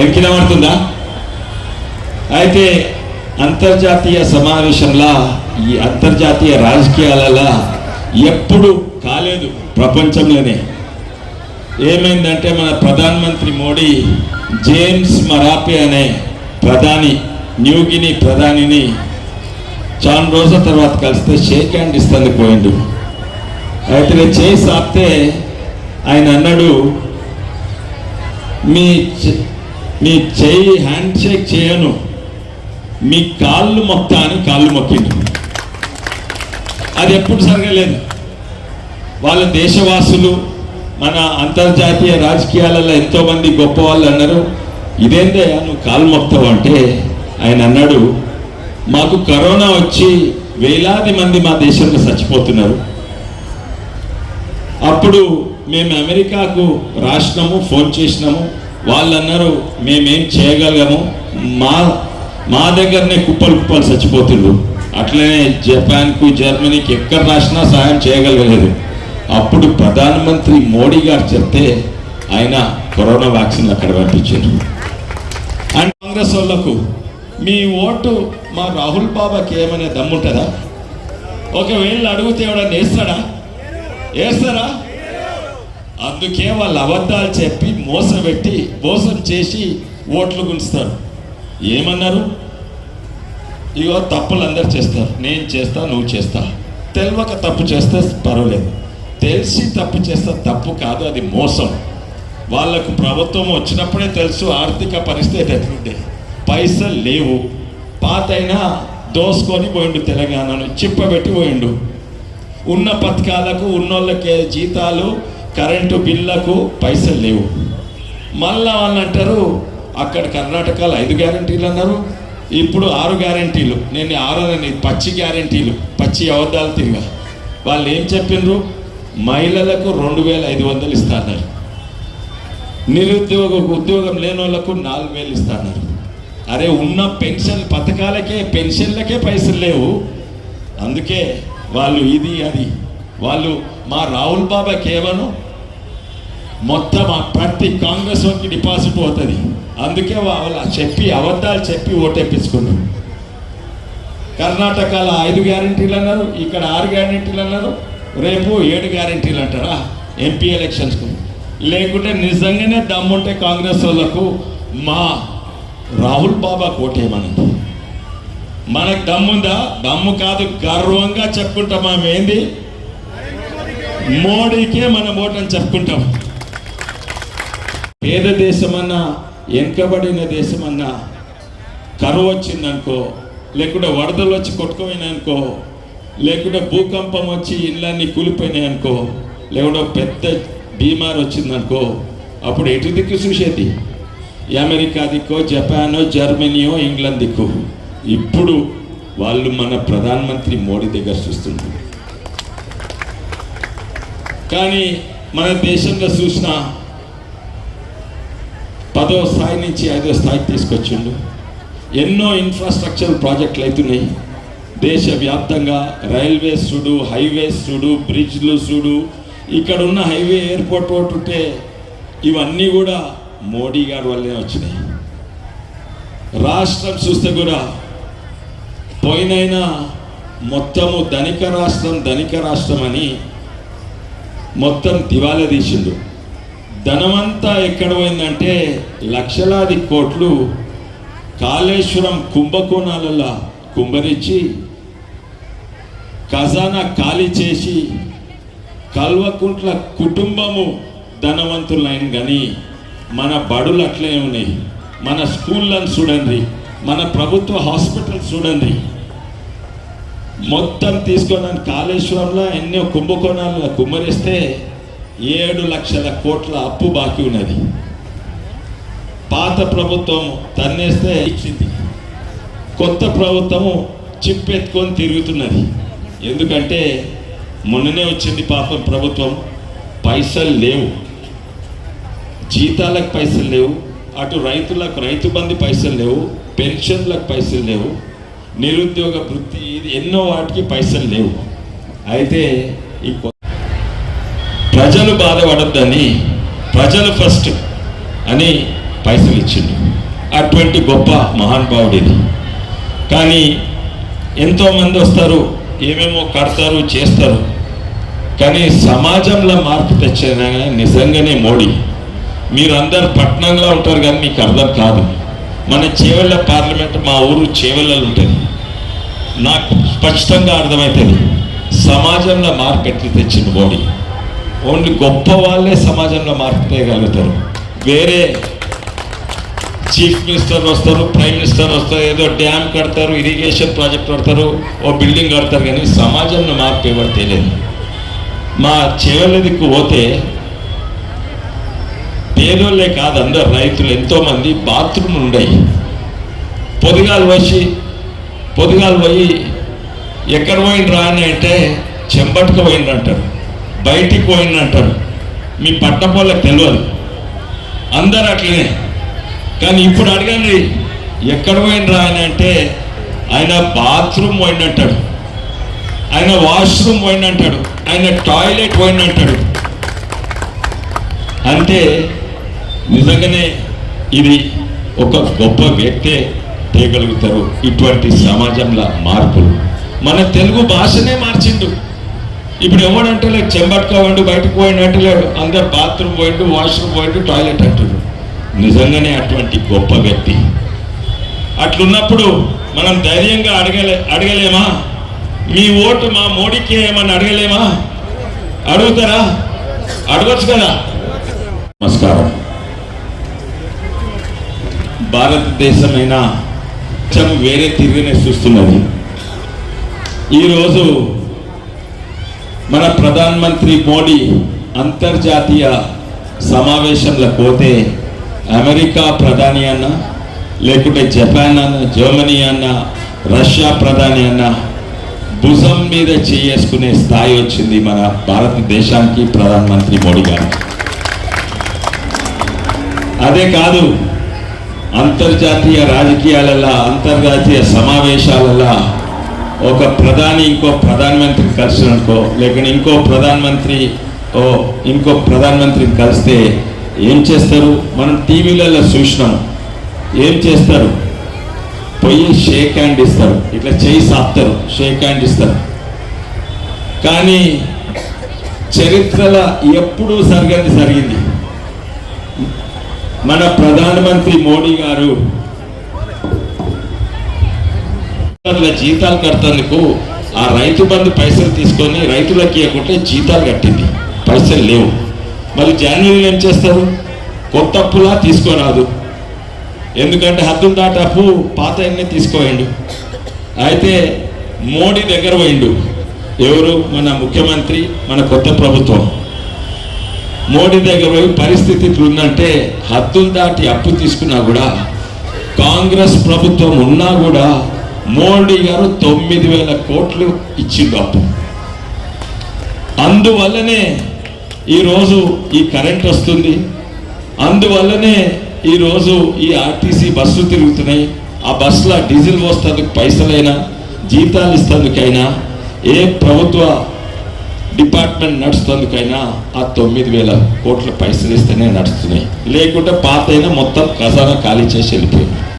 ఏం పడుతుందా? అయితే అంతర్జాతీయ సమావేశంలో ఈ అంతర్జాతీయ రాజకీయాలలో ఎప్పుడు కాలేదు ప్రపంచంలోనే. ఏమైందంటే మన ప్రధానమంత్రి మోడీ జేమ్స్ మరాపే అనే ప్రధాని న్యూగిని ప్రధానిని చాలా రోజుల తర్వాత కలిస్తే షేక్ హ్యాండ్ ఇస్తుంది పోయిండు. అయితే నేను ఆపితే ఆయన అన్నాడు మీ నీ మీ హ్యాండ్ షేక్ చేయను. మీ కాళ్ళు మొక్తా అని కాళ్ళు మొక్కిండు. అది ఎప్పుడు జరగలేదు వాళ్ళ దేశవాసులు మన అంతర్జాతీయ రాజకీయాలలో ఎంతోమంది గొప్ప వాళ్ళు అన్నారు ఇదేందయ్యా నువ్వు కాలు మొక్తావు అంటే ఆయన అన్నాడు మాకు కరోనా వచ్చి వేలాది మంది మా దేశంలో చచ్చిపోతున్నారు. అప్పుడు మేము అమెరికాకు రాసినాము ఫోన్ చేసినాము వాళ్ళు అన్నారు మేమేం చేయగలగము? మా మా దగ్గరనే కుప్పలు కుప్పలు చచ్చిపోతుండ్రు. అట్లనే జపాన్కు జర్మనీకి ఎక్కడ రాసినా సహాయం చేయగలగలేదు. అప్పుడు ప్రధానమంత్రి మోడీ గారు చెప్తే ఆయన కరోనా వ్యాక్సిన్ అక్కడ పంపించారు. అండ్ కాంగ్రెస్ వాళ్ళకు మీ ఓటు మా రాహుల్ బాబాకి ఏమనే దమ్ముంటుందా? ఒకవేళ అడిగితే ఎవడన్నా వేస్తాడా? వేస్తారా? అందుకే వాళ్ళు అబద్ధాలు చెప్పి మోసం పెట్టి మోసం చేసి ఓట్లు గుంచుతారు ఏమన్నారు? ఇగో తప్పులు అందరు చేస్తారు. నేను చేస్తా నువ్వు చేస్తా. తెలియక తప్పు చేస్తే పర్వాలేదు. తెలిసి తప్పు చేస్తే తప్పు కాదు అది మోసం. వాళ్ళకు ప్రభుత్వం వచ్చినప్పుడే తెలుసు ఆర్థిక పరిస్థితి ఎట్లుంటే పైసలు లేవు. పాతైనా దోసుకొని పోయిండు తెలంగాణను చిప్పబెట్టి పోయిండు. ఉన్న పథకాలకు ఉన్నోళ్ళకే జీతాలు కరెంటు బిల్లకు పైసలు లేవు. మళ్ళా వాళ్ళు అంటారు అక్కడ కర్ణాటకలో ఐదు గ్యారంటీలు అన్నారు. ఇప్పుడు ఆరు గ్యారంటీలు నేను ఆరు పచ్చి గ్యారంటీలు పచ్చి అబద్ధాలు తిరిగా. వాళ్ళు ఏం చెప్పిండ్రు? మహిళలకు రెండు వేల ఐదు వందలు ఇస్తాన్నారు నిరుద్యోగ ఉద్యోగం లేని వాళ్ళకు నాలుగు వేలు ఇస్తున్నారు అరే ఉన్న పెన్షన్ పథకాలకే పెన్షన్లకే పైసలు లేవు. అందుకే వాళ్ళు ఇది అది. వాళ్ళు మా రాహుల్ బాబా కేవలం మొత్తం ఆ ప్రతి కాంగ్రెస్ వారికి డిపాజిట్ పోతుంది. అందుకే వాళ్ళు చెప్పి అబద్ధాలు చెప్పి ఓటేపించుకున్నారు. కర్ణాటకలో ఐదు గ్యారంటీలు అన్నారు ఇక్కడ ఆరు గ్యారంటీలు అన్నారు రేపు ఏడు గ్యారంటీలు అంటారా? ఎంపీ ఎలక్షన్స్కు. లేకుంటే నిజంగానే దమ్ముంటే కాంగ్రెస్ వాళ్ళకు మా రాహుల్ బాబా కోటేమనండి మనకు దమ్ముందా? దమ్ము కాదు గర్వంగా చెప్పుకుంటాం మేము ఏంది? మోడీకే మనం ఓటని చెప్పుకుంటాం. పేద దేశమన్నా వెనుకబడిన దేశమన్నా కరువు వచ్చిందనుకో లేకుంటే వరదలు వచ్చి కొట్టుకుపోయినాయనుకో లేకుంటే భూకంపం వచ్చి ఇళ్ళన్నీ కూలిపోయినాయి అనుకో లేకుంటే పెద్ద బీమార్ వచ్చిందనుకో అప్పుడు ఎటు దిక్కు చూసేది? అమెరికా దిక్కో జపానో జర్మనీయో ఇంగ్లాండ్ దిక్కు ఇప్పుడు వాళ్ళు మన ప్రధానమంత్రి మోడీ దగ్గర చూస్తున్నారు. కానీ మన దేశంలో చూసినా పదో స్థాయి నుంచి ఐదో స్థాయికి తీసుకొచ్చిండు. ఎన్నో ఇన్ఫ్రాస్ట్రక్చర్ ప్రాజెక్టులు అవుతున్నాయి దేశవ్యాప్తంగా రైల్వేస్ చూడు హైవేస్ చూడు బ్రిడ్జ్లు చూడు ఇక్కడ ఉన్న హైవే ఎయిర్పోర్ట్ ఒకటి ఉంటే ఇవన్నీ కూడా మోడీ గారి వల్లే వచ్చినాయి. రాష్ట్రం చూస్తే కూడా పోయినైనా మొత్తము ధనిక రాష్ట్రం ధనిక రాష్ట్రం అని మొత్తం దివాలా తీసిండు. ధనమంతా ఎక్కడ పోయిందంటే లక్షలాది కోట్లు కాళేశ్వరం కుంభకోణాలలో కుంభరించి ఖజానా ఖాళీ చేసి కల్వకుంట్ల కుటుంబము ధనవంతులైన కానీ మన బడులు అట్లే ఉన్నాయి. మన స్కూళ్ళను చూడండి మన ప్రభుత్వ హాస్పిటల్ చూడండి. మొత్తం తీసుకోవడానికి కాళేశ్వరంలో ఎన్నో కుంభకోణాలలో కుమ్మరిస్తే ఏడు లక్షల కోట్ల అప్పు బాకీ ఉన్నది. పాత ప్రభుత్వం తన్నేస్తే ఇచ్చింది. కొత్త ప్రభుత్వము చిప్పెత్తుకొని తిరుగుతున్నది. ఎందుకంటే మొన్ననే వచ్చింది పాపం ప్రభుత్వం పైసలు లేవు. జీతాలకు పైసలు లేవు. అటు రైతులకు రైతు బంధు పైసలు లేవు. పెన్షన్లకు పైసలు లేవు. నిరుద్యోగ వృత్తి ఇది ఎన్నో వాటికి పైసలు లేవు. అయితే ఈ ప్రజలు బాధపడద్దని ప్రజలు ఫస్ట్ అని పైసలు ఇచ్చిండు. అటువంటి గొప్ప మహానుభావుడిది కానీ ఎంతోమంది వస్తారు ఏమేమో కడతారు చేస్తారు. కానీ సమాజంలో మార్పు తెచ్చిన నిజంగానే మోడీ. మీరందరు పట్టణంలో ఉంటారు కానీ మీకు అర్థం కాదు. మన చేవెళ్ళ పార్లమెంట్ మా ఊరు చేవెళ్ళలో ఉంటుంది. నాకు స్పష్టంగా అర్థమవుతుంది. సమాజంలో మార్పు ఎట్లా తెచ్చింది మోడీ? ఓన్లీ గొప్ప వాళ్ళే సమాజంలో మార్పు తేయగలుగుతారు వేరే చీఫ్ మినిస్టర్ వస్తారు ప్రైమ్ మినిస్టర్ వస్తారు ఏదో డ్యామ్ కడతారు ఇరిగేషన్ ప్రాజెక్ట్ కడతారు ఓ బిల్డింగ్ కడతారు కానీ సమాజంలో మార్పు ఎవరు తెలియదు. మా చేవల దిక్కు పోతే పేదోళ్ళే కాదు అందరు రైతులు ఎంతోమంది బాత్రూమ్లు ఉండయి. పొదిగాలు వచ్చి పొదిగాలు పోయి ఎక్కడ పోయిండ్రా అని అంటే చెంబట్టుకు పోయిండ్రు అంటారు బయటికి పోయింది అంటారు. మీ పట్టపోళ్ళకి తెలియదు అందరు అట్లనే. కానీ ఇప్పుడు అడగండి ఎక్కడ పోయినరా ఆయన అంటే ఆయన బాత్రూమ్ పోయినంటాడు ఆయన వాష్రూమ్ పోయినంటాడు ఆయన టాయిలెట్ పోయినంటాడు అంటే నిజంగానే ఇది ఒక గొప్ప వ్యక్తే చేయగలుగుతారు ఇటువంటి సమాజంలో మార్పులు. మన తెలుగు భాషనే మార్చిండు. ఇప్పుడు ఎవడంటే లేక చెంబట్టుగా పోయిండు బయటకు పోయిండు అంటలేడు. అందరు బాత్రూమ్ పోయిండు వాష్రూమ్ పోయిండు టాయిలెట్ అంటున్నారు నిజంగానే అటువంటి గొప్ప వ్యక్తి. అట్లున్నప్పుడు మనం ధైర్యంగా అడగలే అడగలేమా? మీ ఓటు మా మోడీకి ఏమని అడగలేమా? అడుగుతారా? అడగచ్చు కదా? నమస్కారం. భారతదేశమైన కొంచెం వేరే తిరిగినే చూస్తున్నది. ఈరోజు మన ప్రధాన మంత్రి మోడీ అంతర్జాతీయ సమావేశంలో పోతే అమెరికా ప్రధాని అన్న లేకుంటే జపాన్ అన్న జర్మనీ అన్న రష్యా ప్రధాని అన్న భుజం మీద చేసుకునే స్థాయి వచ్చింది మన భారతదేశానికి ప్రధానమంత్రి మోడీ గారు. అదే కాదు అంతర్జాతీయ రాజకీయాలలో అంతర్జాతీయ సమావేశాలలో ఒక ప్రధాని ఇంకో ప్రధానమంత్రి కలిసిననుకో లేకుంటే ఇంకో ప్రధానమంత్రి ఓ ఇంకో ప్రధానమంత్రిని కలిస్తే ఏం చేస్తారు? మనం టీవీలలో చూసినాం. ఏం చేస్తారు? పోయి షేక్ హ్యాండ్ ఇస్తారు. ఇట్లా చేయి సాపుతారు. షేక్ హ్యాండ్ ఇస్తారు. కానీ చరిత్రలో ఎప్పుడూ జరగని జరిగింది మన ప్రధానమంత్రి మోడీ గారు అట్లా జీతాలు కడతందుకు ఆ రైతు బంధు పైసలు తీసుకొని రైతులకి ఇవ్వకుంటే జీతాలు కట్టింది. పైసలు లేవు. మళ్ళీ జనవరిలో ఏం చేస్తారు? కొత్త అప్పులా తీసుకోరాదు. ఎందుకంటే హద్దులు దాటి అప్పు పాత అన్నీ తీసుకోయండు. అయితే మోడీ దగ్గర పోయిండు. ఎవరు? మన ముఖ్యమంత్రి మన కొత్త ప్రభుత్వం. మోడీ దగ్గర పోయి పరిస్థితి ఇట్లుందంటే హద్దులు దాటి అప్పు తీసుకున్నా కూడా కాంగ్రెస్ ప్రభుత్వం ఉన్నా కూడా మోడీ గారు తొమ్మిది వేల కోట్లు ఇచ్చిండు అప్పు. అందువల్లనే ఈరోజు ఈ కరెంట్ వస్తుంది. అందువల్లనే ఈరోజు ఈ ఆర్టీసీ బస్సులు తిరుగుతున్నాయి. ఆ బస్సులో డీజిల్ పోస్తందుకు పైసలైనా జీతాలు ఇస్తందుకైనా ఏ ప్రభుత్వ డిపార్ట్మెంట్ నడుస్తుందుకైనా ఆ తొమ్మిది వేల కోట్ల పైసలు ఇస్తేనే నడుస్తున్నాయి. లేకుంటే పాత అయినా మొత్తం ఖజానా ఖాళీ చేసి వెళ్ళిపోయింది.